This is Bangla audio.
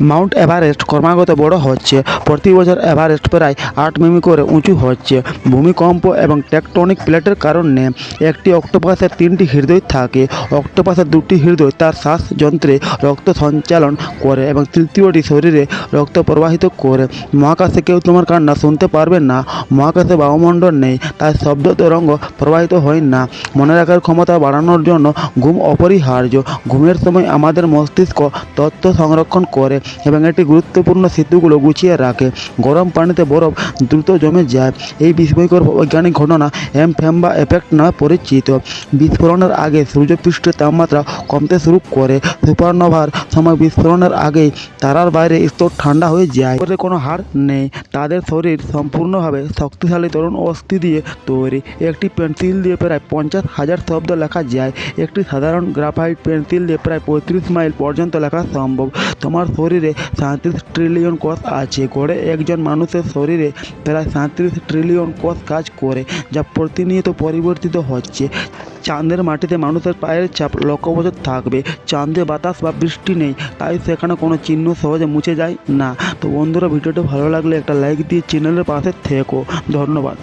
মাউন্ট এভারেস্ট ক্রমাগত বড় হচ্ছে। প্রতি বছর এভারেস্ট প্রায় আট মিমি করে উঁচু হচ্ছে। ভূমিকম্প এবং টেকটনিক প্লেটের কারণে একটি অক্টোপাসের তিনটি হৃদয় থাকে। অক্টোপাসের দুটি হৃদয় তার শ্বাসযন্ত্রে রক্ত সঞ্চালন করে এবং তৃতীয়টি শরীরে রক্ত প্রবাহিত করে। মহাকাশে কেউ তোমার কান্না শুনতে পারবে না। মহাকাশে বায়ুমণ্ডল নেই, তাই শব্দ তরঙ্গ প্রবাহিত হয় না। মনে রাখার ক্ষমতা বাড়ানোর জন্য ঘুম অপরিহার্য। ঘুমের সময় আমাদের মস্তিষ্ক তথ্য সংরক্ষণ করে। এবং এটি গুরুত্বপূর্ণ সেতুগুলো গুছিয়ে রাখে। গরম পানিতে বরফ দ্রুত জমে যায়। এই বিস্ময়কর বৈজ্ঞানিক ঘটনা এম ফ্যাম্বা এফেক্ট নামে পরিচিত। বিস্ফোরণের আগে সূর্যপৃষ্ঠের তাপমাত্রা কমতে শুরু করে। সুপারনোভার সময় বিস্ফোরণের আগেই তারার বাইরে স্তর ঠান্ডা হয়ে যায়। কোনো হাড় নেই। তাদের শরীর সম্পূর্ণভাবে শক্তিশালী তরুণ অস্থি দিয়ে তৈরি। একটি পেন্সিল দিয়ে প্রায় পঞ্চাশ হাজার শব্দ লেখা যায়। একটি সাধারণ গ্রাফাইট পেন্সিল দিয়ে প্রায় পঁয়ত্রিশ মাইল পর্যন্ত লেখা সম্ভব। তোমার শরীরে সাঁত্রিশ ট্রিলিয়ন কোষ আছে গড়ে একজন মানুষের শরীরে প্রায় সাঁত্রিশ ট্রিলিয়ন কোষ কাজ করে, যা প্রতিনিয়ত পরিবর্তিত হচ্ছে। চাঁদের মাটিতে মানুষের পায়ের ছাপ লক্ষ বছর থাকবে। চাঁদে বাতাস বা বৃষ্টি নেই, তাই সেখানে কোনো চিহ্ন সহজে মুছে যায় না। তো বন্ধুরা, ভিডিওটা ভালো লাগলে একটা লাইক দিয়ে চ্যানেলের পাশে থেকো। ধন্যবাদ।